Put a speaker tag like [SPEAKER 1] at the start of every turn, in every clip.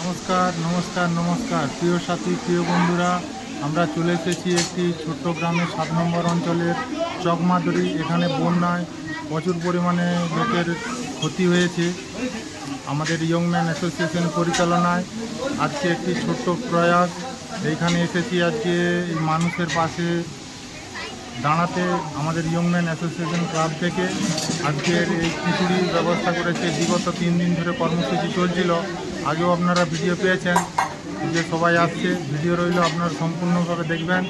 [SPEAKER 1] নমস্কার নমস্কার নমস্কার। প্রিয় সাথী, প্রিয় বন্ধুরা, আমরা চলে এসেছি একটি ছোট্ট গ্রামের সাত নম্বর অঞ্চলের চকমাদুরি। এখানে বন্যায় প্রচুর পরিমাণে লোকের ক্ষতি হয়েছে। আমাদের ইয়ংম্যান অ্যাসোসিয়েশন পরিচালনায় আজকে একটি ছোট্ট প্রয়াস। এইখানে এসেছি আজকে এই মানুষের পাশে দাঁড়াতে আমাদের ইয়ংম্যান অ্যাসোসিয়েশন ক্লাব থেকে। আজকের এই খিচুড়ির ব্যবস্থা করেছে। বিগত তিন দিন ধরে কর্মসূচি চলছিল। আগেও আপনারা ভিডিও পেয়েছেন, যে সবাই আসছে, ভিডিও রইল, আপনারা সম্পূর্ণভাবে দেখবেন।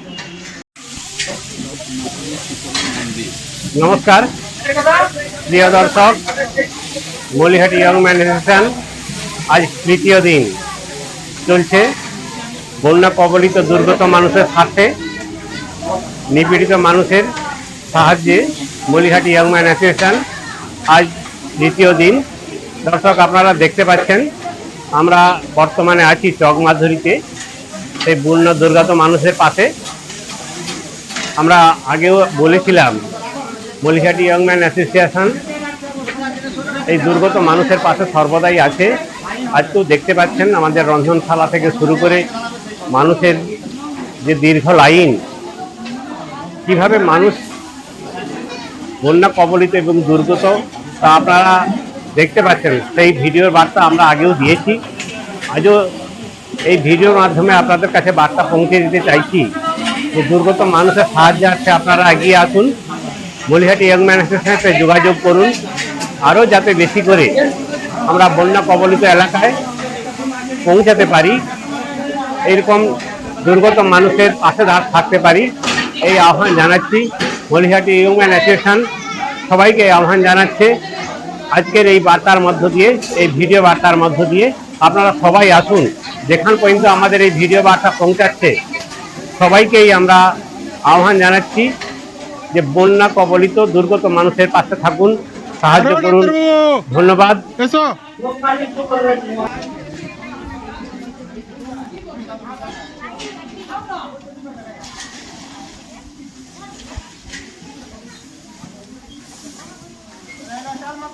[SPEAKER 2] নমস্কার, প্রিয় দর্শক মলিহাটি ইয়ং ম্যান অ্যাসোসিয়েশন আজ তৃতীয় দিন চলছে। বন্যা কবলিত দুর্গত মানুষের স্বার্থে নিপীড়িত মানুষের সাহায্যে মলিহাটি ইয়ং ম্যান অ্যাসোসিয়েশন আজ দ্বিতীয় দিন। দর্শক, আপনারা দেখতে পাচ্ছেন আমরা বর্তমানে আছি চকমাধুরীতে সেই বন্যা দুর্গত মানুষের পাশে। আমরা আগেও বলেছিলাম মলিহাটি ইয়ংম্যান অ্যাসোসিয়েশন এই দুর্গত মানুষের পাশে সর্বদাই আছে। আজকেও দেখতে পাচ্ছেন আমাদের রন্ধনশালা থেকে শুরু করে মানুষের যে দীর্ঘ লাইন, কীভাবে মানুষ বন্যা কবলিত এবং দুর্গত, তা আপনারা দেখতে পাচ্ছেন, সেই ভিডিওর বার্তা আমরা আগেও দিয়েছি। আজও এই ভিডিওর মাধ্যমে আপনাদের কাছে বার্তা পৌঁছে দিতে চাইছি যে দুর্গত মানুষের সাহায্যার্থে আপনারা এগিয়ে আসুন মলিহাটি ইয়ংম্যান অ্যাসোসিয়েশনের সাথে যোগাযোগ করুন, আরও যাতে বেশি করে আমরা বন্যা কবলিত এলাকায় পৌঁছাতে পারি এইরকম দুর্গত মানুষের পাশে দাঁড় থাকতে পারি, এই আহ্বান জানাচ্ছি মলিহাটি ইয়ংম্যান অ্যাসোসিয়েশন সবাইকে আহ্বান জানাচ্ছে। আজকের এই বার্তার মধ্য দিয়ে এই ভিডিও বার্তার মধ্য দিয়ে আপনারা সবাই আসুন। যেখান পর্যন্ত আমাদের এই ভিডিও বার্তা পৌঁছাচ্ছে সবাইকেই আমরা আহ্বান জানাচ্ছি যে বন্যা কবলিত দুর্গত মানুষের পাশে থাকুন সাহায্য করুন। ধন্যবাদ।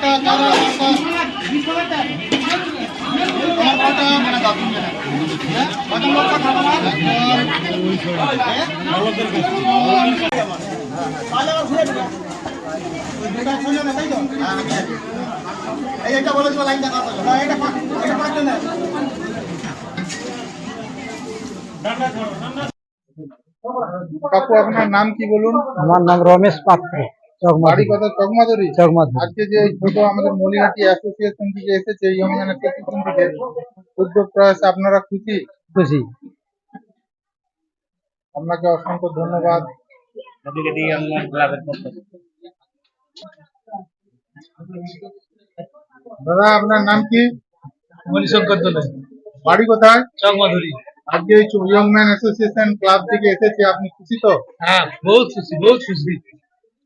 [SPEAKER 1] এসো
[SPEAKER 3] এইটা বলেছিল লাইন দেখা এটা এটা পাঁচ জন্য
[SPEAKER 1] কাকু আপনার নাম কি বলুন
[SPEAKER 4] আমার নাম রমেশ পাত্র
[SPEAKER 1] বাড়ি
[SPEAKER 4] চকমাদি
[SPEAKER 1] কথা চকমাদুরি
[SPEAKER 4] চকমাদি
[SPEAKER 1] আজকে যে এই ছোট আমাদের মলিহাটি অ্যাসোসিয়েশন থেকে এসেছে ইয়ংম্যান অ্যাসোসিয়েশন থেকে। উদ্যোগ প্রয়াসে আপনারা খুশি?
[SPEAKER 4] খুশি।
[SPEAKER 1] আপনাকে অসংখ্য ধন্যবাদ। দাদা আপনার নাম কি?
[SPEAKER 4] মণিশঙ্কর দোলে।
[SPEAKER 1] বাড়ি কোথায়?
[SPEAKER 4] চকমাধুরী।
[SPEAKER 1] আজকে এই ইয়ং ম্যান অ্যাসোসিয়েশন ক্লাব থেকে এসেছে আপনি খুশি তো?
[SPEAKER 4] হ্যাঁ বহুত খুশি বহুত খুশি।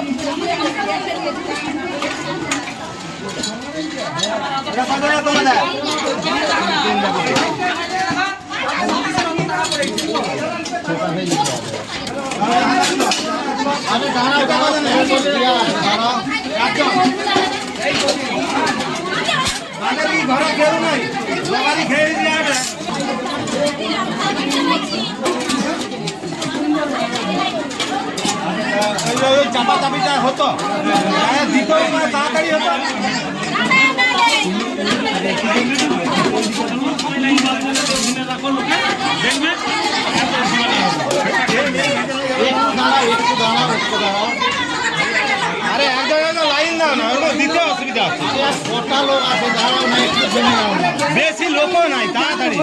[SPEAKER 4] বহুত খুশি একদম
[SPEAKER 3] চাপা হতো তাড়াতাড়ি হতো
[SPEAKER 5] দাঁড়াও একটু দাঁড়াও একটু দাঁড়াও
[SPEAKER 3] আরে, এক জায়গায় লাইন দাও না ওগুলো দিতে অসুবিধা আছে। বেশি লোকও নাই, তাড়াতাড়ি।